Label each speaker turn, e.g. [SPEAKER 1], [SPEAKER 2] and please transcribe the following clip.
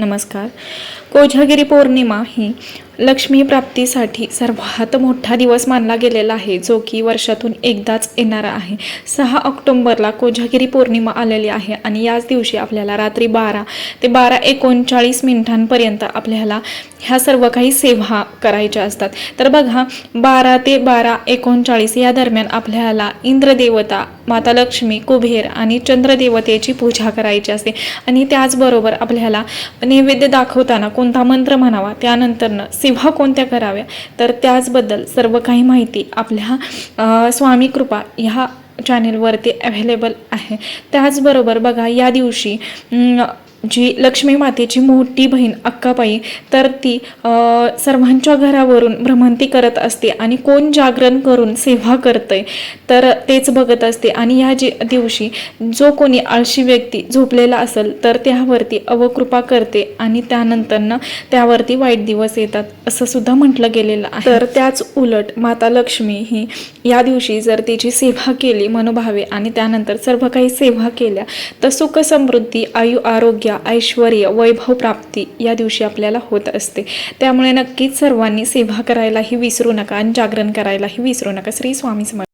[SPEAKER 1] नमस्कार. कोजागिरी पौर्णिमा ही लक्ष्मी प्राप्तीसाठी सर्वात मोठा दिवस मानला गेलेला आहे जो की वर्षातून एकदाच येणारा आहे. सहा ऑक्टोंबरला कोजागिरी पौर्णिमा आलेली आहे आणि याच दिवशी आपल्याला रात्री बारा ते बारा एकोणचाळीस मिनिटांपर्यंत आपल्याला ह्या सर्व काही सेवा करायच्या असतात. तर बघा बारा ते बारा एकोणचाळीस या दरम्यान आपल्याला इंद्रदेवता माता लक्ष्मी कुबेर आणि चंद्रदेवतेची पूजा करायची असते. आणि त्याचबरोबर आपल्याला नैवेद्य दाखवताना कोणता मंत्र म्हणावा त्यानंतरनं सेवा कोणत्या कराव्या? तर त्याचबद्दल सर्व काही माहिती आपल्या स्वामी कृपा ह्या चॅनेलवरती अव्हेलेबल आहे. त्याचबरोबर बघा या दिवशी जी लक्ष्मी मातेची मोठी बहीण अक्काबाई तर ती सर्वांच्या घरावरून भ्रमंती करत असते आणि कोण जागरण करून सेवा करतंय तर तेच बघत असते. आणि या जी दिवशी जो कोणी आळशी व्यक्ती झोपलेला असेल तर त्यावरती अवकृपा करते आणि त्यानंतरनं त्यावरती वाईट दिवस येतात असं सुद्धा म्हटलं गेलेलं आहे. तर त्याच उलट माता लक्ष्मी ही या दिवशी जर तिची सेवा केली मनोभावे आणि त्यानंतर सर्व काही सेवा केल्या तर सुख समृद्धी आयु आरोग्य ऐश्वर वैभव प्राप्ती या दिवशी आपल्याला होत असते. त्यामुळे नक्कीच सर्वांनी सेवा करायलाही विसरू नका आणि जागरण करायलाही विसरू नका. श्री स्वामी समर्थ.